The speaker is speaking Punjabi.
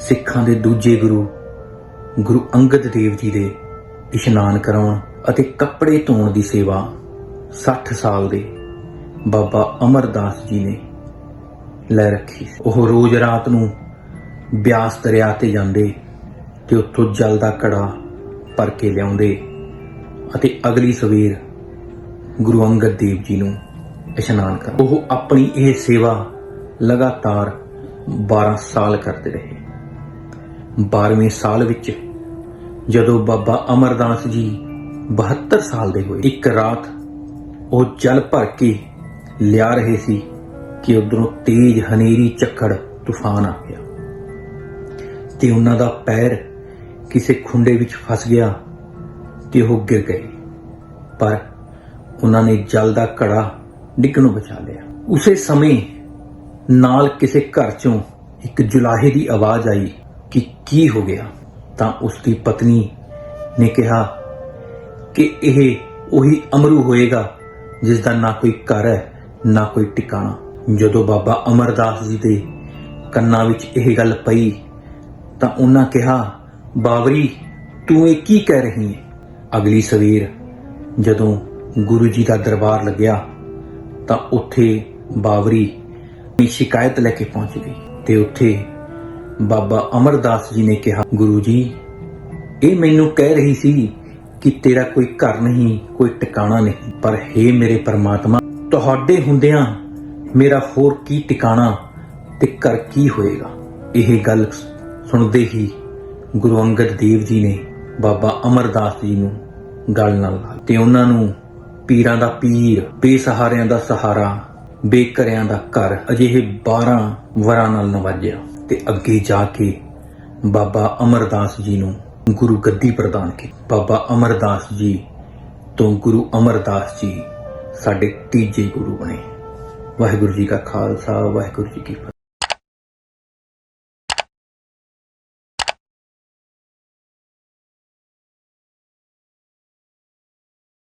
ਸਿੱਖਾਂ ਦੇ ਦੂਜੇ ਗੁਰੂ ਗੁਰੂ ਅੰਗਦ ਦੇਵ ਜੀ ਦੇ ਇਸ਼ਨਾਨ ਕਰਾਉਣ ਅਤੇ ਕੱਪੜੇ ਧੋਣ ਦੀ ਸੇਵਾ 60 ਸਾਲ ਦੇ ਬਾਬਾ ਅਮਰਦਾਸ ਜੀ ਨੇ ਲੈ ਰੱਖੀ ਸੀ। ਉਹ ਰੋਜ਼ ਰਾਤ ਨੂੰ ਬਿਆਸ ਦਰਿਆ ਤੇ ਜਾਂਦੇ ਤੇ ਉੱਥੋਂ ਜਲ ਦਾ ਘੜਾ ਭਰ ਕੇ ਲਿਆਉਂਦੇ ਅਤੇ ਅਗਲੀ ਸਵੇਰ ਗੁਰੂ ਅੰਗਦ ਦੇਵ ਜੀ ਨੂੰ ਇਸ਼ਨਾਨ ਕਰ ਉਹ ਆਪਣੀ ਇਹ ਸੇਵਾ ਲਗਾਤਾਰ 12 ਸਾਲ ਕਰਦੇ ਰਹੇ। 12ਵੇਂ ਸਾਲ ਵਿੱਚ ਜਦੋਂ ਬਾਬਾ ਅਮਰਦਾਸ ਜੀ 72 ਸਾਲ ਦੇ ਹੋਏ, ਇੱਕ ਰਾਤ ਉਹ ਜਲ ਭਰ ਕੇ ਲਿਆ ਰਹੇ ਸੀ ਕਿ ਉਧਰੋਂ ਤੇਜ਼ ਹਨੇਰੀ ਝੱਖੜ ਤੂਫਾਨ ਆ ਗਿਆ। ਤੇ ਉਹਨਾਂ ਦਾ ਪੈਰ ਕਿਸੇ ਖੁੰਡੇ ਵਿੱਚ ਫਸ ਗਿਆ ਤੇ ਉਹ ਗਿਰ ਗਏ। ਪਰ ਉਹਨਾਂ ਨੇ ਜਲ ਦਾ ਘੜਾ ਡਿੱਗਣੋਂ ਬਚਾ ਲਿਆ। ਉਸੇ ਸਮੇਂ ਨਾਲ ਕਿਸੇ ਘਰ ਚੋਂ ਇੱਕ ਜੁਲਾਹੇ ਦੀ ਆਵਾਜ਼ ਆਈ। ਕਿ ਕੀ ਹੋ ਗਿਆ? ਤਾਂ ਉਸ ਦੀ ਪਤਨੀ ਨੇ ਕਿਹਾ ਕਿ ਇਹ ਉਹੀ ਅਮਰੂ ਹੋਏਗਾ ਜਿਸ ਦਾ ਨਾ ਕੋਈ ਘਰ ਹੈ, ਨਾ ਕੋਈ ਟਿਕਾਣਾ। ਜਦੋਂ ਬਾਬਾ ਅਮਰਦਾਸ ਜੀ ਦੇ ਕੰਨਾਂ ਵਿੱਚ ਇਹ ਗੱਲ ਪਈ, ਤਾਂ ਉਹਨਾਂ ਕਿਹਾ ਬਾਵਰੀ ਤੂੰ ਇਹ ਕੀ ਕਹਿ ਰਹੀ ਹੈ ਅਗਲੀ ਸਵੇਰ ਜਦੋਂ ਗੁਰੂ ਜੀ ਦਾ ਦਰਬਾਰ ਲੱਗਿਆ, ਤਾਂ ਉੱਥੇ ਬਾਵਰੀ ਦੀ ਸ਼ਿਕਾਇਤ ਲੈ ਕੇ ਪਹੁੰਚ ਗਈ ਤੇ ਉੱਥੇ ਬਾਬਾ ਅਮਰਦਾਸ ਜੀ ਨੇ ਕਿਹਾ, ਗੁਰੂ ਜੀ, ਇਹ ਮੈਨੂੰ ਕਹਿ ਰਹੀ ਸੀ ਕਿ ਤੇਰਾ ਕੋਈ ਘਰ ਨਹੀਂ, ਕੋਈ ਟਿਕਾਣਾ ਨਹੀਂ, ਪਰ हे ਮੇਰੇ ਪਰਮਾਤਮਾ, ਤੁਹਾਡੇ ਹੁੰਦਿਆਂ ਮੇਰਾ ਹੋਰ ਕੀ ਟਿਕਾਣਾ ਤੇ ਘਰ ਕੀ ਹੋਏਗਾ? ਇਹ ਗੱਲ ਸੁਣਦੇ ਹੀ ਗੁਰੂ ਅੰਗਦ ਦੇਵ ਜੀ ਨੇ ਬਾਬਾ ਅਮਰਦਾਸ ਜੀ ਨੂੰ ਗਲ ਨਾਲ ਲਾ ਤੇ ਉਹਨਾਂ ਨੂੰ ਪੀਰਾਂ ਦਾ ਪੀਰ, ਬੇਸਹਾਰਿਆਂ ਦਾ ਸਹਾਰਾ, ਬੇਕਰਿਆਂ ਦਾ ਘਰ ਅਜਿਹੇ 12 ਵਰਾਂ ਨਾਲ ਨਵਾਜਿਆ। ਤੇ ਅੱਗੇ ਜਾ ਕੇ ਬਾਬਾ ਅਮਰਦਾਸ ਜੀ ਨੂੰ ਗੁਰੂ ਗੱਦੀ ਪ੍ਰਦਾਨ ਕੀਤੀ। ਬਾਬਾ ਅਮਰਦਾਸ ਜੀ ਤੋਂ ਗੁਰੂ ਅਮਰਦਾਸ ਜੀ ਸਾਡੇ ਤੀਜੇ ਗੁਰੂ ਬਣੇ। ਵਾਹਿਗੁਰੂ ਜੀ ਕਾ ਖਾਲਸਾ, ਵਾਹਿਗੁਰੂ ਜੀ ਕੀ ਫਤਿਹ।